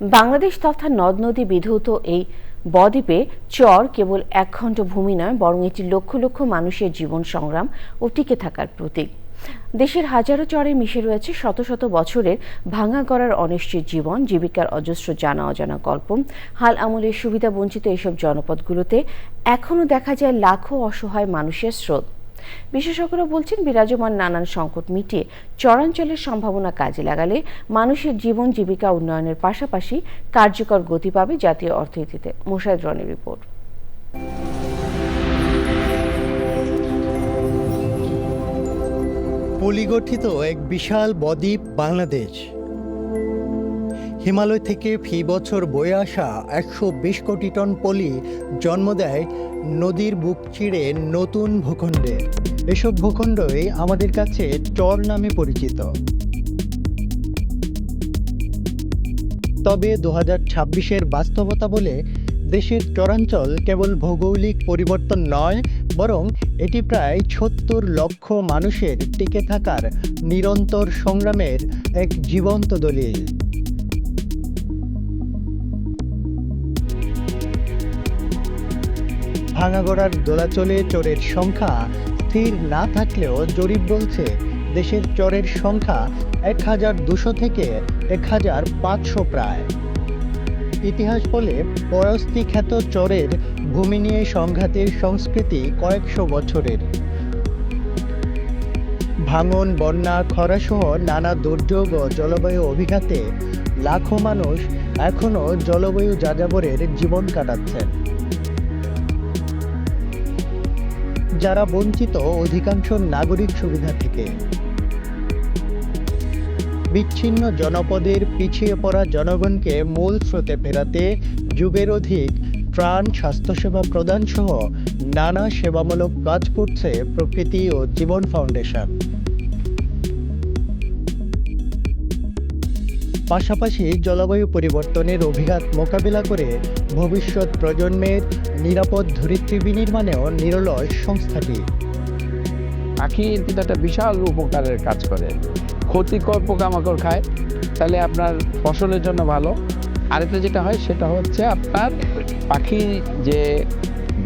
বাংলাদেশ তথা নদ নদী বিধৌত এই বদ্বীপে চর কেবল একখণ্ড ভূমি নয়, বরং এটি লক্ষ লক্ষ মানুষের জীবন সংগ্রাম ও টিকে থাকার প্রতীক। দেশের হাজারো চরে মিশে রয়েছে শত শত বছরের ভাঙা গড়ার অনিশ্চিত জীবন, জীবিকার অজস্র জানা অজানা গল্প। হাল আমলের সুবিধা বঞ্চিত এসব জনপদগুলোতে এখনও দেখা যায় লাখো অসহায় মানুষের স্রোত। বিশেষজ্ঞরা বলছেন বিরাজমান নানান সংকট মিটিয়ে চরাঞ্চলের সম্ভাবনা কাজে লাগালে মানুষের জীবন জীবিকা উন্নয়নের পাশাপাশি কার্যকর গতি পাবে জাতীয় অর্থনীতিতে। মোশাইদ রনের রিপোর্ট। পলিগঠিত এক বিশাল বদ্বীপ বাংলাদেশ। হিমালয় থেকে ফি বছর বয়ে আসা একশো বিশ কোটি টন পলি জন্ম দেয় নদীর বুক চিড়ে নতুন ভূখণ্ডে। এসব ভূখণ্ডই আমাদের কাছে চর নামে পরিচিত। তবে দু হাজার ছাব্বিশের বাস্তবতা বলে দেশের চরাঞ্চল কেবল ভৌগোলিক পরিবর্তন নয়, বরং এটি প্রায় সত্তর লক্ষ মানুষের টিকে থাকার নিরন্তর সংগ্রামের এক জীবন্ত দলিল। ভাঙাগড়ার দোলাচলে চোরের সংখ্যা স্থির না থাকলেও জরিপ বলছে, দেশের চরের সংখ্যা এক হাজার দুশো থেকে এক হাজার পাঁচশো প্রায়। ইতিহাস বলে পয়স্তি খ্যাত চরের ভূমি নিয়ে সংঘাতের সংস্কৃতি কয়েকশো বছরের। ভাঙন, বন্যা, খরাসহ নানা দুর্যোগ ও জলবায়ু অভিঘাতে লাখো মানুষ এখনও জলবায়ু যাযাবরের জীবন কাটাচ্ছেন। যারা বঞ্চিত অধিকাংশ নাগরিক সুবিধা থেকে। বিচ্ছিন্ন জনপদের পিছিয়ে পড়া জনগণকে মূল স্রোতে ফেরাতে যুগের অধিক ত্রাণ, স্বাস্থ্যসেবা প্রদান সহ নানা সেবামূলক কাজ করছে প্রকৃতি ও জীবন ফাউন্ডেশন। পাশাপাশি জলবায়ু পরিবর্তনের অভিঘাত মোকাবিলা করে ভবিষ্যৎ প্রজন্মের নিরাপদ ধরিত্রী বিনির্মাণেও নিরলস সংস্থাটি। পাখি কিন্তু একটা বিশাল উপকারের কাজ করে। ক্ষতিকর পোকামাকড় খায়, তাহলে আপনার ফসলের জন্য ভালো। আর আরেকটা যেটা হয়, সেটা হচ্ছে আপনার পাখি যে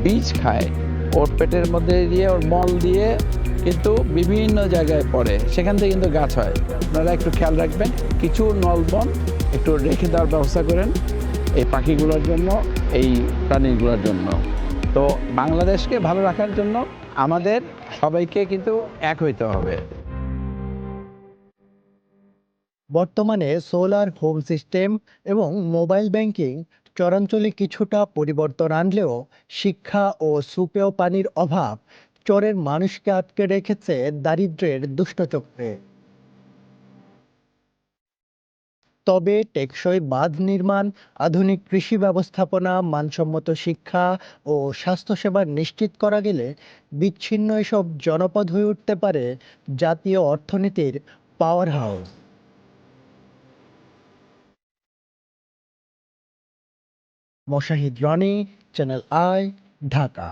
বীজ খায়, ওর পেটের মধ্যে দিয়ে, ওর মল দিয়ে কিন্তু বিভিন্ন জায়গায় পড়ে। সেখান থেকে কিন্তু গাছ হয়। আপনারা একটু খেয়াল রাখবেন, কিছু নলবন একটু রেখে দেওয়ার ব্যবস্থা করেন এই পাখিগুলোর জন্য, এই প্রাণীগুলোর জন্য। তো বাংলাদেশকে ভালো রাখার জন্য আমাদের সবাইকে কিন্তু এক হইতে হবে। বর্তমানে সোলার হোম সিস্টেম এবং মোবাইল ব্যাংকিং চরাঞ্চলে কিছুটা পরিবর্তন আনলেও শিক্ষা ও সুপেয় পানির অভাব চরের মানুষকে আটকে রেখেছে দারিদ্র্যের দুষ্টচক্রে তবে টেকসই বাঁধ নির্মাণ, আধুনিক কৃষি ব্যবস্থাপনা, মানসম্মত শিক্ষা ও স্বাস্থ্যসেবা নিশ্চিত করা গেলে বিচ্ছিন্ন এসব জনপদ হয়ে উঠতে পারে জাতীয় অর্থনীতির power house Mashahid Roni Channel I Dhaka.